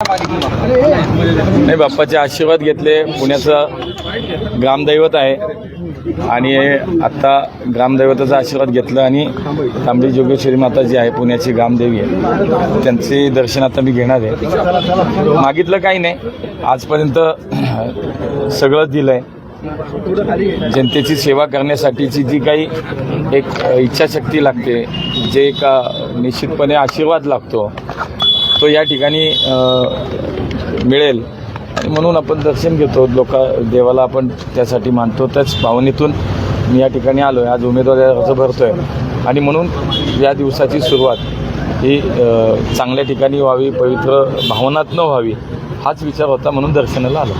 नाही बाप्पाचे आशीर्वाद घेतले. पुण्याचं ग्रामदैवत आहे. आणि आत्ता ग्रामदैवताचा आशीर्वाद घेतला आणि तांबडी जोगेश्वरी माता जी आहे पुण्याची ग्रामदेवी आहे. त्यांचे दर्शन आता मी घेणार आहे. मागितलं काही नाही. आजपर्यंत सगळं दिलं आहे जनतेची सेवा करण्यासाठीची जी काही एक इच्छाशक्ती लागते जे एक निश्चितपणे आशीर्वाद लागतो तो या ठिकाणी मिळेल. आणि म्हणून आपण दर्शन घेतो. लोक देवाला आपण त्यासाठी मानतो. त्याच भावनेतून मी या ठिकाणी आलो आहे आज उमेदवारी अर्ज भरतो आहे आणि म्हणून या दिवसाची सुरुवात ही चांगल्या ठिकाणी व्हावी पवित्र भावनात न व्हावी हाच विचार होता म्हणून दर्शनाला आलो.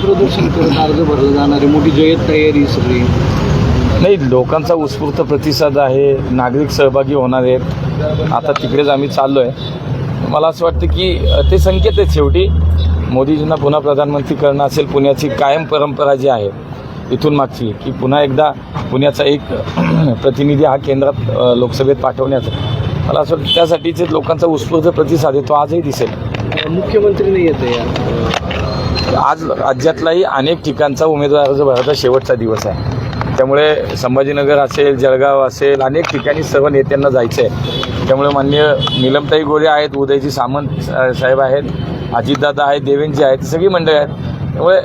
प्रदर्शन करत अर्ज भरलं जाणारी मोठी जयत तयारी सगळी. नाही लोकांचा उत्स्फूर्त प्रतिसाद आहे. नागरिक सहभागी होणार आहेत. आता तिकडेच आम्ही चाललो आहे मला असं वाटतं की ते संकेत आहेत शेवटी. मोदीजींना पुन्हा प्रधानमंत्री करणं असेल पुण्याची कायम परंपरा जी आहे इथून मागची की पुन्हा एकदा पुण्याचा एक प्रतिनिधी हा केंद्रात लोकसभेत पाठवण्याचा. मला असं वाटतं त्यासाठीच लोकांचा उत्स्फूर्त प्रतिसाद आहे तो आजही दिसेल. मुख्यमंत्री नाही येत आज राज्यातलाही अनेक ठिकाणचा उमेदवार अर्ज भरायचा शेवटचा दिवस आहे. त्यामुळे संभाजीनगर असेल जळगाव असेल अनेक ठिकाणी सर्व नेत्यांना जायचं आहे त्यामुळे मान्य निलमताई गोरे आहेत उदयजी सामंत सा- साहेब आहेत अजितदादा आहेत देवेंजी आहेत सगळी मंडळी आहेत. त्यामुळे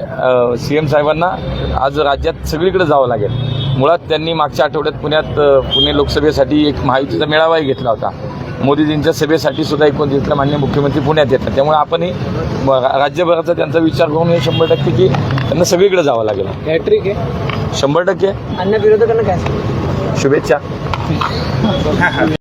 सी एम साहेबांना आज राज्यात सगळीकडे जावं लागेल. मुळात त्यांनी मागच्या आठवड्यात पुण्यात पुणे लोकसभेसाठी एक महायुतीचा मेळावाही घेतला होता. मोदीजींच्या सभेसाठी सुद्धा एकोणतीसला मान्य मुख्यमंत्री पुण्यात येतात. त्यामुळे आपणही म- राज्यभराचा त्यांचा विचार करून हे शंभर टक्के की त्यांना सगळीकडे जावं लागेल. हॅट्रिक आहे. शंभर टक्के. अन्य विरोधकांना काय शुभेच्छा.